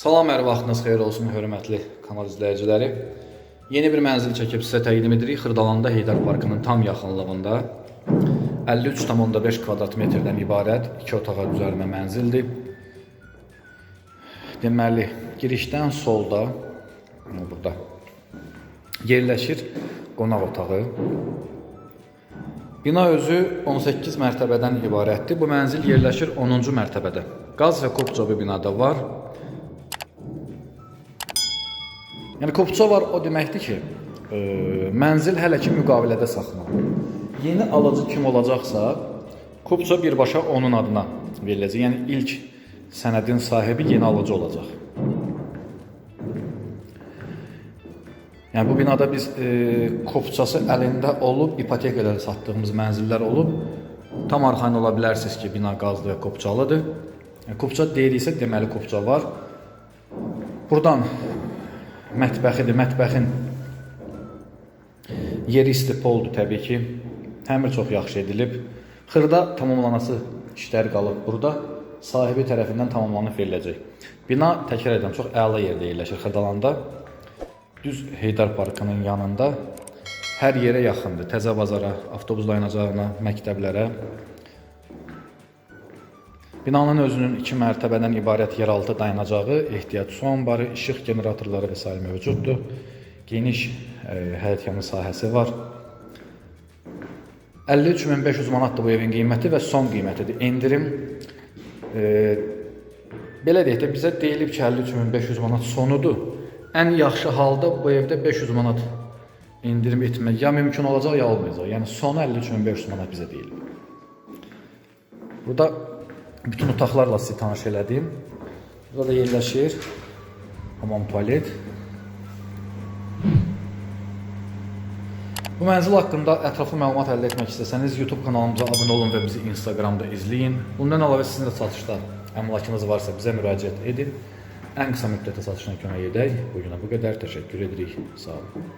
Salam, hər vaxtınız xeyir olsun, hörmətli kanal izləyiciləri. Yeni bir mənzil çəkib sizə təqdim edirik. Xırdalanda Heydər Parkının tam yaxınlığında 53,5 kvadrat metrdən ibarət 2 otağa düzəlmə mənzildir. Deməli, girişdən solda burada yerləşir qonaq otağı. Bina özü 18 mərtəbədən ibarətdir. Bu mənzil yerləşir 10-cu mərtəbədə. Qaz və kop jobu binada var. Yəni kopça var o deməkdir ki, e, mənzil hələ ki müqavilədə saxlanılır. Yeni alıcı kim olacaqsa, kopça birbaşa onun adına veriləcək. Yəni ilk sənədin sahibi yeni alıcı olacaq. Yəni bu binada biz e, kopçası əlində olub ipoteka ilə satdığımız mənzillər olub. Tam arxayın ola bilərsiniz ki, bina qazlı və kopçalıdır. Yəni, kopça deyiriksə deməli kopça var. Buradan mətbəxidir. Mətbəxin yeri istipoldur təbii ki. Təmir çox yaxşı edilib. Xırda tamamlanası işlər qalıb burada. Sahibi tərəfindən tamamlanıb veriləcək. Bina təkrar edirəm, çox əla yerdə yerləşir Xırdalanda. Düz Heydər Parkının yanında. Hər yerə yaxındır. Təzə bazara, avtobus dayanacağına, məktəblərə. Binanın özünün iki mərtəbədən ibarət yeraltı dayanacağı, ehtiyat su anbarı, işıq generatorları və s. mövcuddur. Geniş e, həyətyanı sahəsi var. 53500 manatdır bu evin qiyməti və son qiymətidir. Endirim e, belə deyək də bizə deyilib ki, 53500 manat sonudur. Ən yaxşı halda bu evdə 500 manat endirim etmək ya mümkün olacaq, ya olmayacaq. Yəni sonu 53500 manat bizə deyilib. Burada bütün otaqlarla sizi tanış elədim. Burada da yerləşir hamam tualet. Bu mənzil haqqında ətraflı məlumat əldə etmək istəsəniz YouTube kanalımıza abunə olun və bizi Instagramda izləyin. Bundan əlavə sizin də satışda əmlakınız varsa bizə müraciət edin. Ən qısa müddətdə satışına kömək edək. Bu günə bu qədər. Təşəkkür edirik. Sağ olun.